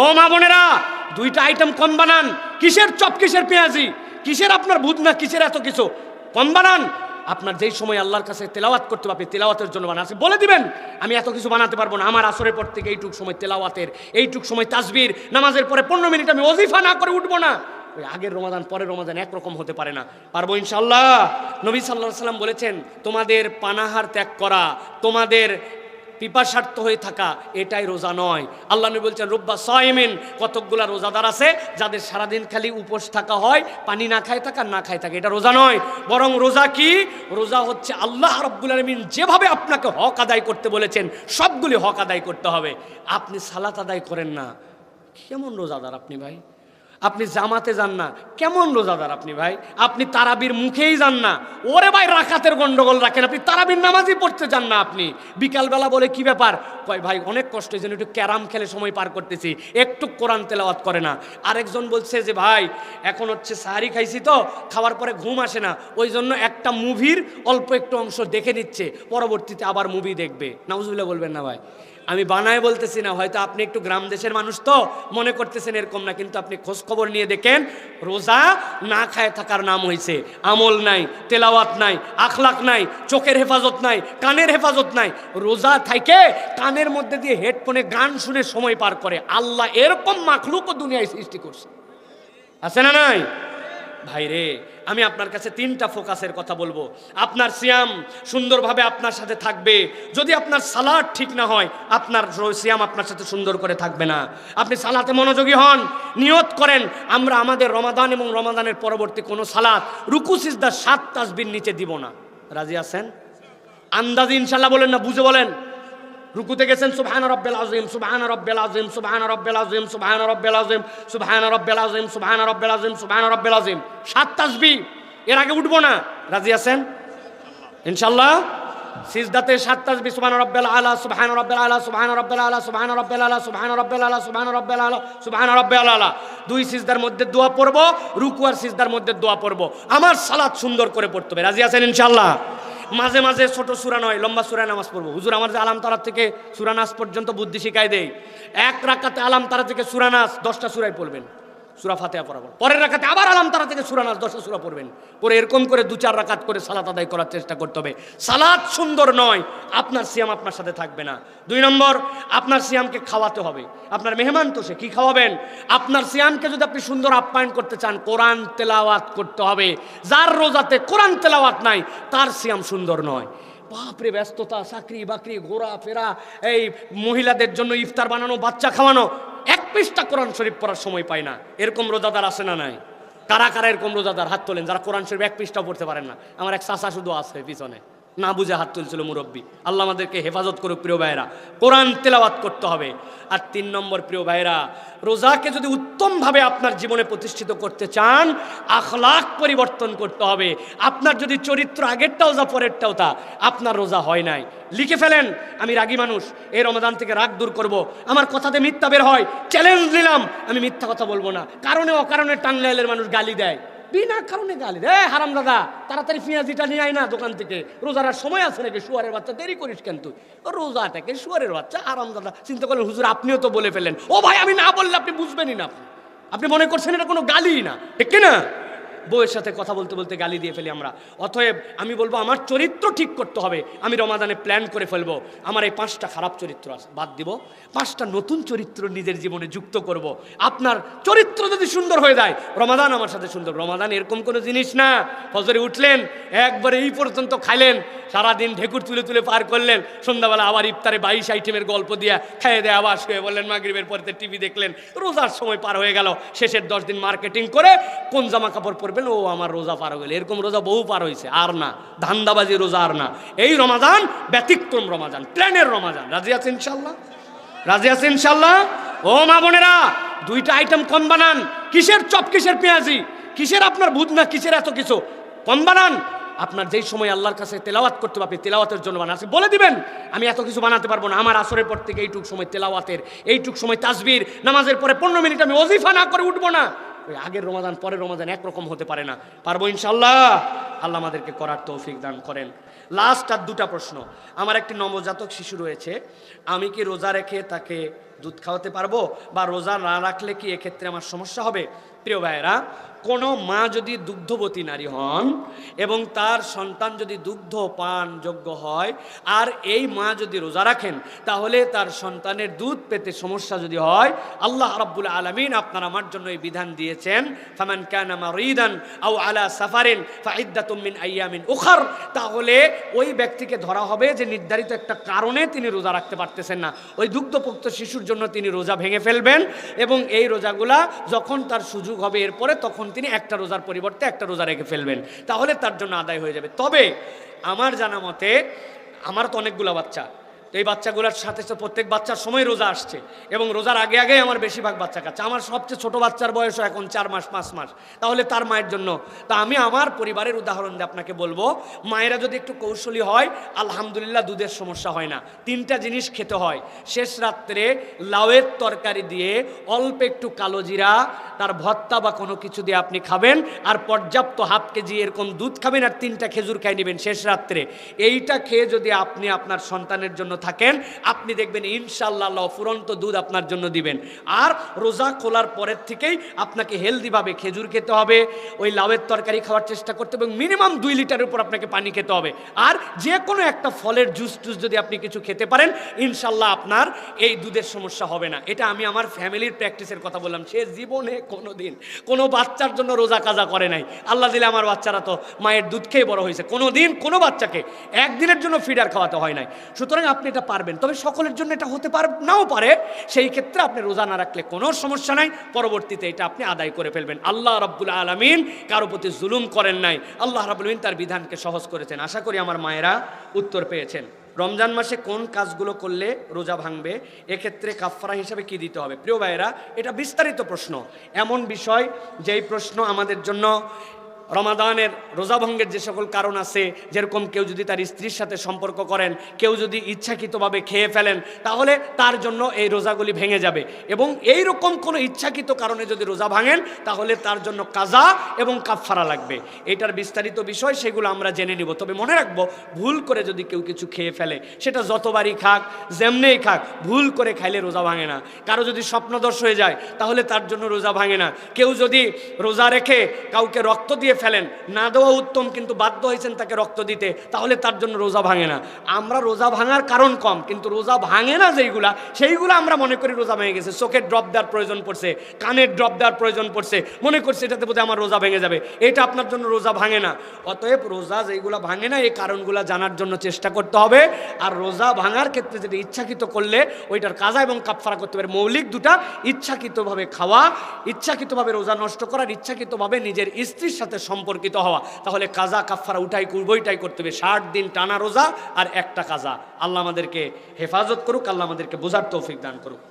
ও মা বোনেরা, দুইটা আইটেম কম বানান। কিসের চপ, কিসের পেঁয়াজি? কিসের আপনার ভূত না কিসের এত কিছু? কম বানান। আপনার যেই সময় আল্লাহর কাছে তেলাওয়াত করতে পারবে তেলাওয়াতের জন্য বানান। আছে বলে দিবেন, আমি এত কিছু বানাতে পারব না। আমার আসরের পর থেকে এইটুক সময় তেলাওয়াতের, এইটুক সময় তাসবির, নামাজের পরে পনেরো মিনিট আমি অজিফা না করে উঠবো না। ওই আগের রমাদান, পরের রমাদান একরকম হতে পারে না। পারব ইনশাল্লাহ নবী সাল্লাহ সাল্লাম বলেছেন, তোমাদের পানাহার ত্যাগ করা, তোমাদের পিপাসার্থ হয়ে থাকা, এটাই রোজা নয়। আল্লাহ নবী বলছেন, রব্বা সয়মেন কতকগুলা রোজাদার আছে যাদের সারাদিন খালি উপোস থাকা হয়, পানি না খায় থাকা, না খায় থাকে, এটা রোজা নয়। বরং রোজা কি? রোজা হচ্ছে আল্লাহ রব্বুল আলমিন যেভাবে আপনাকে হক আদায় করতে বলেছেন, সবগুলি হক আদায় করতে হবে। আপনি সালাত আদায় করেন না। কেমন রোজাদার আপনি ভাই? আপনি জামাতে যান না। কেমন রোজাদার আপনি ভাই? আপনি তারাবির মুখেই যান না। ওরে ভাই রাখাতের গন্ডগোল রাখেন আপনি। তারাবির নামাজই পড়তে যান না আপনি। বিকালবেলা বলে কি ব্যাপার? কয়, ভাই, অনেক কষ্ট হয়েছে একটু ক্যারাম খেলে সময় পার করতেছি। একটু কোরআন তেলাওয়াত করে না। আরেকজন বলছে যে, ভাই, এখন হচ্ছে সাহারি খাইছি তো, খাওয়ার পরে ঘুম আসে না। ওই জন্য একটা মুভির অল্প একটু অংশ দেখে নিচ্ছে। পরবর্তীতে আবার মুভি দেখবে। নাউজুবিল্লাহ বলবেন না ভাই। আমি বানায় বলতেছি না, হয়তো আপনি একটু গ্রাম দেশের মানুষ তো, মনে করতেছেন এরকম না, কিন্তু আপনি খোঁজ খবর নিয়ে দেখেন, রোজা না খায় থাকার নাম হয়েছে আমল নাই, তেলাওয়াত নাই আখলাক নাই, চোখের হেফাজত নাই, কানের হেফাজত নাই। রোজা থাকে কানের মধ্যে দিয়ে হেডফোনে গান শুনে সময় পার করে। আল্লাহ এরকম মাখলুকও দুনিয়ায় সৃষ্টি করছে। আছে না নাই? ভাই রে আমি আপনার কাছে তিনটা ফোকাসের কথা বলব। আপনার সিয়াম সুন্দরভাবে আপনার সাথে থাকবে। যদি আপনার সালাদ ঠিক না হয়, আপনার সিয়াম আপনার সাথে সুন্দর করে থাকবে না। আপনি সালাতে মনোযোগী হন, নিয়ত করেন, আমরা আমাদের রমাদান এবং রমাদানের পরবর্তী কোনো সালাত রুকু সিজদার সাত তাসবির নিচে দিব না। রাজি আছেন? আন্দাজি ইনশাল্লাহ বলেন না, বুঝে বলেন। রুকুতে গেছেন সুবহান রব্বেল আযীম সুবহান রব্বেল আযীম সুবহান রব্বেল আযীম সুবহান রব্বেল আযীম সুবহান রব্বেল আযীম সুবহান রব্বেল আযীম সুবহান রব্বেল আযীম সাত তাসবিহ এর আগে উঠবো না রাজি আছেন ইনশাআল্লাহ সিজদাতে সাত তাসবিহ সুবহান রব্বেল আলা সুবহান রব্বেল আলা সুবহান রব্বেল আলা সুবহান রব্বেল আলা সুবহান রব্বেল আলা সুবহান রব্বেল আলা সুবহান রব্বেল আলা দুই সিজদার মধ্যে দোয়া পড়ব রুকু আর সিজদার মধ্যে দোয়া পড়ব আমার সালাত সুন্দর করে পড়তে হবে রাজি আছেন ইনশাআল্লাহ মাঝে মাঝে ছোট সুরা নয়, লম্বা সুরায় নামাজ পড়ব। হুজুর, আমার যে আলাম তারা থেকে সুরানাস পর্যন্ত বুদ্ধি শিখাই দেয় এক রাকাতে আলাম তারা থেকে সুরানাস দশটা সুরাই পড়বেন। সুরা ফাতেহা পড়াবো পরের রাখাতে আবার আলাম তারা থেকে সুরা নাচ দশটা সুরা পড়বেন। পরে এরকম করে দু চার রাকাত করে সালাত আদায় করার চেষ্টা করতে হবে। সালাদ সুন্দর নয়, আপনার সিয়াম আপনার সাথে থাকবে না। দুই নম্বর, আপনার সিয়ামকে খাওয়াতে হবে। আপনার মেহমান তো সে কী খাওয়াবেন? আপনার সিয়ামকে যদি আপনি সুন্দর আপ্যায়ন করতে চান, কোরআন তেলাওয়াত করতে হবে। যার রোজাতে কোরআন তেলাওয়াত নাই, তার সিয়াম সুন্দর নয়। বাপরে, ব্যস্ততা চাকরি বাকরি ঘোরা ফেরা এই মহিলাদের জন্য ইফতার বানানো, বাচ্চা খাওয়ানো এক পৃষ্ঠা কোরআন শরীফ পড়ার সময় পায় না। এরকম রোজাদার আসে না নাই? কারা কারা এরকম রোজাদার? হাত তোলেন, যারা কোরআন শরীফ এক পৃষ্ঠা পড়তে পারেন না। আমার এক চাষা শুধু আছে পিছনে। না বুঝে হাত তুলছিল মুরব্বী। আল্লাহ আমাদেরকে হেফাজত করুক প্রিয় ভাইরা কোরআন তেলাওয়াত করতে হবে। আর তিন নম্বর, প্রিয় ভাইরা রোজাকে যদি উত্তমভাবে আপনার জীবনে প্রতিষ্ঠিত করতে চান আখলাক পরিবর্তন করতে হবে। আপনার যদি চরিত্র আগেরটাও যা পরেরটাও তা, আপনার রোজা হয় নাই। লিখে ফেলেন, আমি রাগী মানুষ এই রমাদান থেকে রাগ দূর করব। আমার কথাতে মিথ্যা বের হয়। চ্যালেঞ্জ নিলাম। আমি মিথ্যা কথা বলব না। কারণে অকারণে টাঙ্গাইলের মানুষ গালি দেয়। বিনা কারণে গালি রে হারাম দাদা, তাড়াতাড়ি পেঁয়াজিটা নিয়ে আয় না দোকান থেকে। রোজার সময় আছে নাকি? শুয়ারের বাচ্চা, দেরি করিস কেন তুই? ও রোজাটাকে শুয়ারের বাচ্চা, হারাম দাদা। চিন্তা করলেন, হুজুর আপনিও তো বলে ফেলেন ও ভাই, আমি না বললে আপনি বুঝবেনই না আপনি। মনে করছেন এটা কোনো গালি না। ঠিক না বউয়ের সাথে কথা বলতে বলতে গালি দিয়ে ফেলি আমরা। অতএব আমি বলব, আমার চরিত্র ঠিক করতে হবে। আমি রমাদানে প্ল্যান করে ফেলব। আমার এই পাঁচটা খারাপ চরিত্র বাদ দিব। পাঁচটা নতুন চরিত্র নিজের জীবনে যুক্ত করব। আপনার চরিত্র যদি সুন্দর হয়ে যায়, রমাদান আমার সাথে সুন্দর। রমাদান এরকম কোনো জিনিস না। ফজরে উঠলেন, একবারে এই পর্যন্ত খাইলেন। সারাদিন ঢেকুর তুলে তুলে পার করলেন। সন্ধ্যাবেলা আবার ইফতারে বাইশ আইটেমের গল্প দিয়া খাইয়ে দেয় আবার শুয়ে বললেন মাগরিবের পরে টিভি দেখলেন। রোজার সময় পার হয়ে গেল। শেষের দশ দিন মার্কেটিং করে কোন জামা কাপড় পরবেন ও আমার রোজা পার গেল এরকম রোজা বহু পার হয়েছে আর না, ধান্দাবাজি রোজা আর না। এই রমাজান ব্যতিক্রম রমাজান প্ল্যানের রমাজান। রাজি আছে ইনশাল্লাহ রাজি আছে ইনশাল্লাহ ও মা বোনেরা, দুইটা আইটেম কম বানান। কিসের চপ, কিসের পেঁয়াজি? কিসের আপনার ভূত না কিসের এত কিছু? কম বানান। আপনার যেই সময় আল্লাহর কাছে তেলাওয়াত করতে পারবে তেলাওয়াতের জন্য বানান। আছে বলে দিবেন, আমি এত কিছু বানাতে পারব না। আমার আসরের পর থেকে এইটুক সময় তেলাওয়াতের, এইটুক সময় তাসবির, নামাজের পরে পনেরো মিনিট আমি অজিফা না করে উঠবো না। ওই আগের রমাদান, পরের রমাদান একরকম হতে পারে না। পারব ইনশাল্লাহ আল্লাহ আমাদেরকে করার তৌফিক দান করেন। লাস্ট আর দুটা প্রশ্ন। আমার একটি নবজাতক শিশু রয়েছে। আমি কি রোজা রেখে তাকে দুধ খাওয়াতে পারব বা রোজা না রাখলে কি এক্ষেত্রে আমার সমস্যা হবে? প্রিয় ভাইয়েরা, কোনো মা যদি দুগ্ধবতী নারী হন এবং তার সন্তান যদি দুগ্ধ পান যোগ্য হয়, আর এই মা যদি রোজা রাখেন, তাহলে তার সন্তানের দুধ পেতে সমস্যা যদি হয়, আল্লাহ রাব্বুল আলামিন আপনার আমার জন্য এই বিধান দিয়েছেন, ফামান কানা মারিদান আও আলা সাফারিন ফাইদ্দাতুম মিন আইয়ামিন উখার। তাহলে ওই ব্যক্তিকে ধরা হবে যে নির্ধারিত একটা কারণে তিনি রোজা রাখতে পারতেছেন না। ওই দুগ্ধপুক্ত শিশুর জন্য তিনি রোজা ভেঙে ফেলবেন এবং এই রোজাগুলা যখন তার সুযোগ হবে এরপরে তখন তিনি একটা রোজার পরিবর্তে একটা রোজা রেখে ফেলবেন। তাহলে তার জন্য আদায় হয়ে যাবে। তবে আমার জানা মতে, আমার তো অনেকগুলো বাচ্চা। তো এই বাচ্চাগুলোর সাথে সাথে প্রত্যেক বাচ্চার সময় রোজা আসছে এবং রোজার আগে আগে আমার বেশিরভাগ বাচ্চা কাছে আমার সবচেয়ে ছোট বাচ্চার বয়সও এখন চার মাস, পাঁচ মাস। তাহলে তার মায়ের জন্য। তা আমি আমার পরিবারের উদাহরণ দিয়ে আপনাকে বলব, মায়েরা যদি একটু কৌশলী হয়, আলহামদুলিল্লাহ দুধের সমস্যা হয় না। তিনটা জিনিস খেতে হয়। শেষ রাত্রে লাউয়ের তরকারি দিয়ে অল্প একটু কালো জিরা, তার ভত্তা বা কোনো কিছু দিয়ে আপনি খাবেন, আর পর্যাপ্ত হাফ কেজি এরকম দুধ খাবেন, আর তিনটা খেজুর খাই নেবেন শেষ রাত্রে। এইটা খেয়ে যদি আপনি আপনার সন্তানের জন্য থাকেন, আপনি দেখবেন ইনশাল্লাহ আল্লাহ ফুরন্ত দুধ আপনার জন্য দিবেন। আর রোজা খোলার পরের থেকেই আপনাকে হেলদিভাবে খেজুর খেতে হবে, ওই লাউয়ের তরকারি খাওয়ার চেষ্টা করতে হবে এবং মিনিমাম দুই লিটারের উপর আপনাকে পানি খেতে হবে। আর যে কোনো একটা ফলের জুস টুস যদি আপনি কিছু খেতে পারেন ইনশাল্লাহ আপনার এই দুধের সমস্যা হবে না। এটা আমি আমার ফ্যামিলির প্র্যাকটিসের কথা বললাম, সে জীবনে কোনো দিন কোনো বাচ্চার জন্য রোজা কাজা করে নাই। আল্লাহ দিলে আমার বাচ্চারা তো মায়ের দুধ খেয়ে বড় হয়েছে। কোনো দিন কোনো বাচ্চাকে একদিনের জন্য ফিডার খাওয়াতে হয় নাই। সুতরাং আপনি এটা পারবেন। তবে সকলের জন্য এটা হতে পার নাও পারে। সেই ক্ষেত্রে আপনি রোজা না রাখলে কোনো সমস্যা নাই। পরবর্তীতে এটা আপনি আদায় করে ফেলবেন। আল্লাহ রাব্বুল আলমিন কারও প্রতি জুলুম করেন নাই। আল্লাহ রাব্বুল আলমিন তার বিধানকে সহজ করেছেন। আশা করি আমার মায়েরা উত্তর পেয়েছেন। রমজান মাসে কোন কাজগুলো করলে রোজা ভাঙবে? এক্ষেত্রে কাফফারা হিসাবে কি দিতে হবে? প্রিয় ভাইয়েরা, এটা বিস্তারিত প্রশ্ন। এমন বিষয় যেই প্রশ্ন আমাদের জন্য রমাদানের রোজা ভঙ্গের যে সকল কারণ আছে, যেরকম কেউ যদি তার স্ত্রীর সাথে সম্পর্ক করেন, কেউ যদি ইচ্ছাকৃতভাবে খেয়ে ফেলেন, তাহলে তার জন্য এই রোজাগুলি ভেঙে যাবে। এবং এই রকম কোনো ইচ্ছাকৃত কারণে যদি রোজা ভাঙেন, তাহলে তার জন্য কাজা এবং কাফফারা লাগবে। এটার বিস্তারিত বিষয় সেগুলো আমরা জেনে নিব। তবে মনে রাখব, ভুল করে যদি কেউ কিছু খেয়ে ফেলে, সেটা যতবারই খাক, যেমনেই খাক, ভুল করে খাইলে রোজা ভাঙে না। কারও যদি স্বপ্নদোষ হয়ে যায়, তাহলে তার জন্য রোজা ভাঙে না। কেউ যদি রোজা রেখে কাউকে রক্ত দিয়ে ফেলেন। না দেওয়া উত্তম, কিন্তু বাধ্য হয়েছেন তাকে রক্ত দিতে। তাহলে তার জন্য রোজা ভাঙে না। আমরা রোজা ভাঙার কারণ কম, কিন্তু রোজা ভাঙে না যেইগুলা, সেইগুলো আমরা মনে করি রোজা ভেঙে গেছে। চোখের ড্রপ দেওয়ার প্রয়োজন পড়ছে, কানের ড্রপ দেওয়ার প্রয়োজন পড়ছে। মনে করছে এটাতে বোধহয় আমার রোজা ভেঙে যাবে। এটা আপনার জন্য রোজা ভাঙে না। অতএব রোজা যেইগুলো ভাঙে না, এই কারণগুলো জানার জন্য চেষ্টা করতে হবে। আর রোজা ভাঙার ক্ষেত্রে যেটা ইচ্ছাকৃত করলে, ওইটার কাজা এবং কাপফারা করতে পারে মৌলিক দুটা, ইচ্ছাকৃতভাবে খাওয়া, ইচ্ছাকৃতভাবে রোজা নষ্ট করার, ইচ্ছাকৃতভাবে নিজের স্ত্রীর সাথে সম্পর্কিত হওয়া। তাহলে কাজা কাফারা উঠাই উভয়টাই করতে হবে। ষাট দিন টানা রোজা আর একটা কাজা। আল্লাহ আমাদেরকে হেফাজত করুক, আল্লাহ আমাদেরকে বোঝার তৌফিক দান করুক।